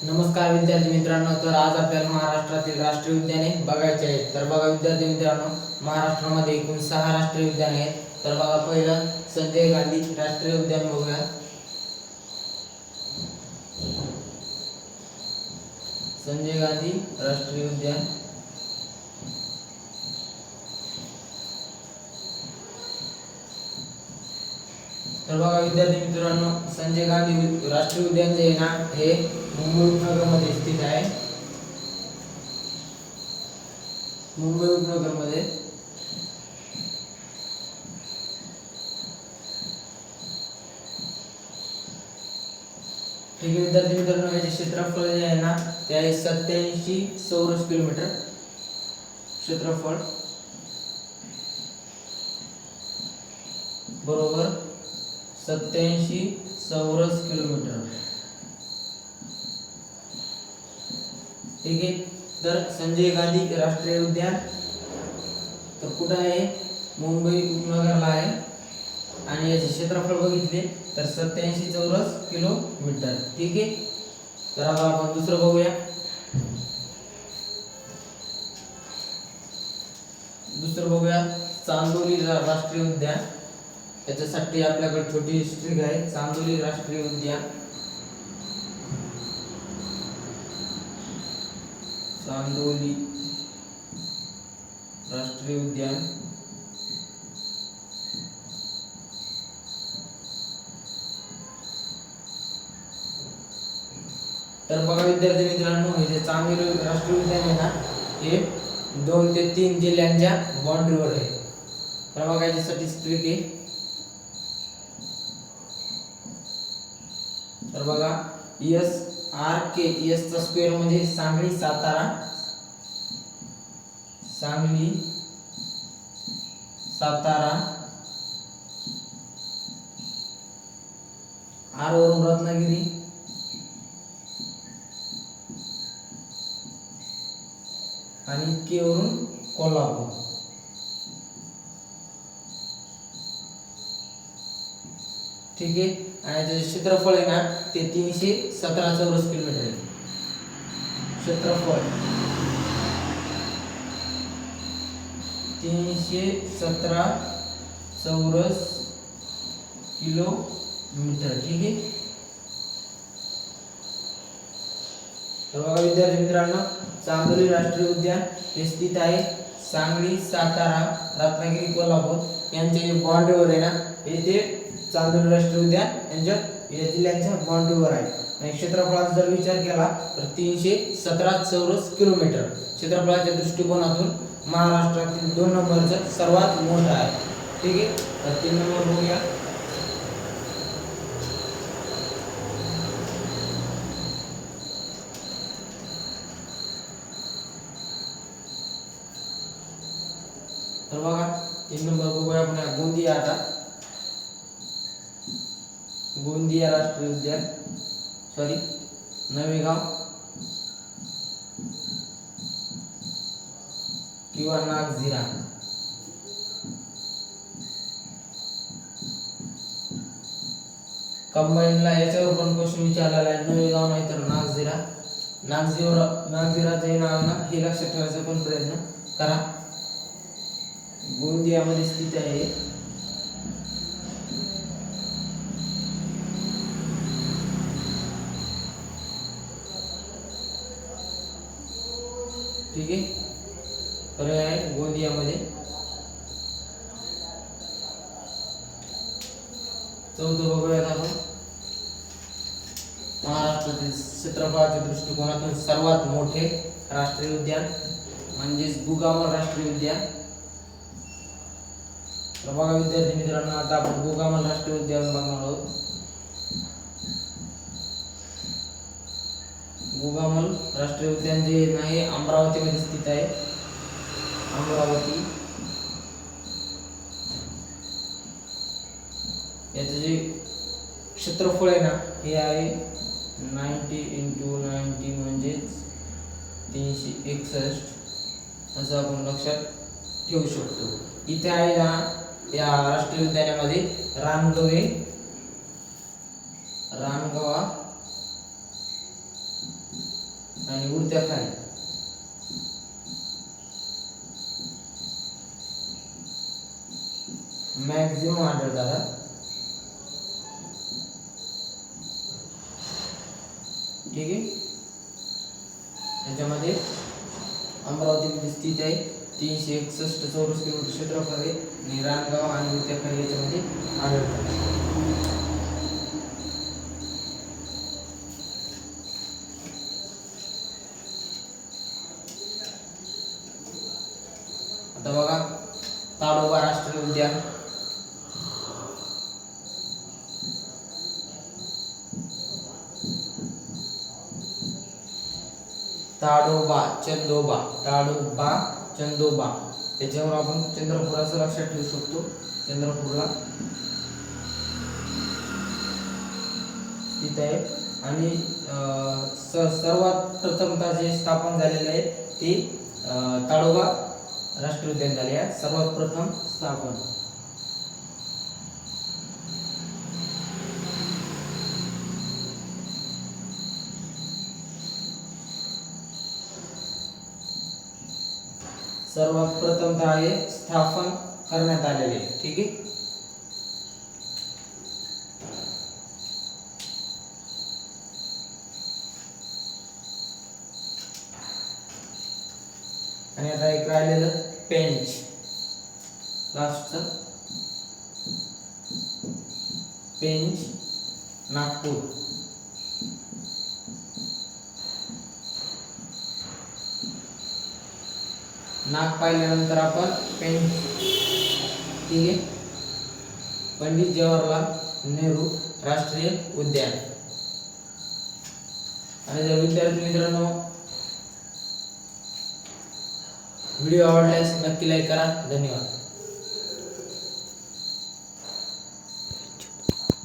नमस्कार विद्यार्थी मित्रांनो तर आज आपल्याला महाराष्ट्रातील राष्ट्रीय उद्याने बघायचे आहेत. तर बघा विद्यार्थी मित्रांनो महाराष्ट्रामध्ये एकूण सहा राष्ट्रीय उद्याने आहेत. तर बघा पहिलं संजय गांधी राष्ट्रीय उद्यान बघूया. संजय गांधी राष्ट्रीय उद्यान. तर बघा विद्यार्थी मित्रांनो संजय गांधी राष्ट्रीय उद्यान जे आहे ना हे मुंबई उपनगरमध्ये स्थित आहे. मुंबई उपनगरमध्ये. ठीक आहे विद्यार्थी मित्रांनो याचे क्षेत्रफळ जे आहे ना ते आहे सत्याऐंशी चौरस किलोमीटर क्षेत्रफळ. बरोबर? सत्याऐंशी चौरस किलोमीटर. ठीक आहे. तर संजय गांधी राष्ट्रीय उद्यान. तर कुठं आहे? मुंबई उपनगरला आहे. आणि याचे क्षेत्रफळ बघितले तर सत्याऐंशी चौरस किलोमीटर. ठीक आहे. तर आता आपण दुसरं बघूया. दुसरं बघूया. चांदोली राष्ट्रीय उद्यान. त्याच्यासाठी आपल्याकडे छोटी हिस्ट्री आहे. चांदोली राष्ट्रीय उद्यान. चांदोली राष्ट्रीय उद्यान. तर बघा विद्यार्थी मित्रांनो हे जे चांदोली राष्ट्रीय उद्यान आहे ना हे दोन ते तीन जिल्ह्यांच्या बाउंड्रीवर आहे. तर याच्यासाठी स्ट्रिक आहे. तर बघा एस आर के एस चा स्क्वेअर म्हणजे सांगली सातारा. सांगली सातारा. आर वरून रत्नागिरी. आणि के वरून कोल्हापूर. ठीक आहे? आणि त्याचे क्षेत्रफळ आहे ना ते तीनशे सतरा चौरस किलोमीटर आहे. क्षेत्रफळ. तीनशे सतरा चौरस किलोमीटर ठीक आहे? तर बघा विद्यार्थी मित्रांनो चांदोली राष्ट्रीय उद्यान हे स्थित आहे सांगली सातारा रत्नागिरी कोल्हापूर यांच्या जे बाउंड्रीवर आहे ना हे ते चांदोली राष्ट्रीय उद्यान यांच्या या जिल्ह्यांच्या बाउंड्रीवर आहे. आणि क्षेत्रफळाचा जर विचार केला तर तीनशे सतरा चौरस किलोमीटर क्षेत्रफळाच्या दृष्टिकोनातून महाराष्ट्रातील दोन नंबरचं सर्वात मोठं आहे. ठीक आहे? तर तीन नंबर बघूया. तर बघा तीन नंबर बघूया आपण. गोंदिया आता. गोंदिया राष्ट्रीय उद्यान. सॉरी नवेगाव किंवा नागझिरा. कंबाईनला याच्यावर पण क्वेश्चन विचारलेला आहे. नवेगाव नाही तर नागझिरा. नागझिरा नागझिराचं हे नाव ना हे लक्षात ठेवायचा पण प्रयत्न करा. गोंदियामध्ये स्थित आहे? ठीक आहे? पर्याय आहे गोंदियामध्ये चौथं बघूयात आपण. महाराष्ट्रातील क्षेत्रफळाच्या दृष्टिकोनातून सर्वात मोठे राष्ट्रीय उद्यान म्हणजेच गुगामल राष्ट्रीय उद्यान. तर बघा विद्यार्थी मित्रांनो आता आपण गोगामल राष्ट्रीय उद्यान बघणार आहोत. गोगामल राष्ट्रीय उद्यान जे नाही अमरावतीमध्ये स्थित आहे. अमरावती. याचं जे क्षेत्रफळ आहे ना हे आहे नाईन्टी इंटू नाईन्टी म्हणजेच तीनशे एकसष्ट असं आपण लक्षात ठेवू शकतो. इथे आहे ना या राष्ट्रीय उद्यानामध्ये रानगवे रानगवा आणि उडत्या खाली. मॅक्झिमम आढळतात ठीक आहे? त्याच्यामध्ये अमरावती स्थित आहे. तीनशे एकसष्ट चौरस किलोमीटर क्षेत्रफळ आहे. आणि रानगाव आणि याच्यामध्ये आढळतात. ताडोबा राष्ट्रीय उद्यान. ताडोबा चंदोबा ताडोबा चंदोबा. त्याच्यावर आपण चंद्रपुराचं लक्षात ठेवू शकतो. चंद्रपूरला स्थित आहे. आणि स- सर्वात प्रथमता जे स्थापन झालेलं आहे ते ताडोबा. राष्ट्रीय उद्यान झाले आहे सर्वात प्रथम स्थापन. सर्वात प्रथमतः आहे स्थापन करण्यात आलेले. ठीक आहे? आणि आता एक राहिलेलं. पेंच. लास्टचं. पेंच नागपूर. नाग पाहिल्यानंतर आपण पेंच. ठीक आहे? पंडित जवाहरलाल नेहरू राष्ट्रीय उद्यान. आणि जर विद्यार्थी मित्रांनो व्हिडिओ आवडल्यास नक्की लाईक करा. धन्यवाद.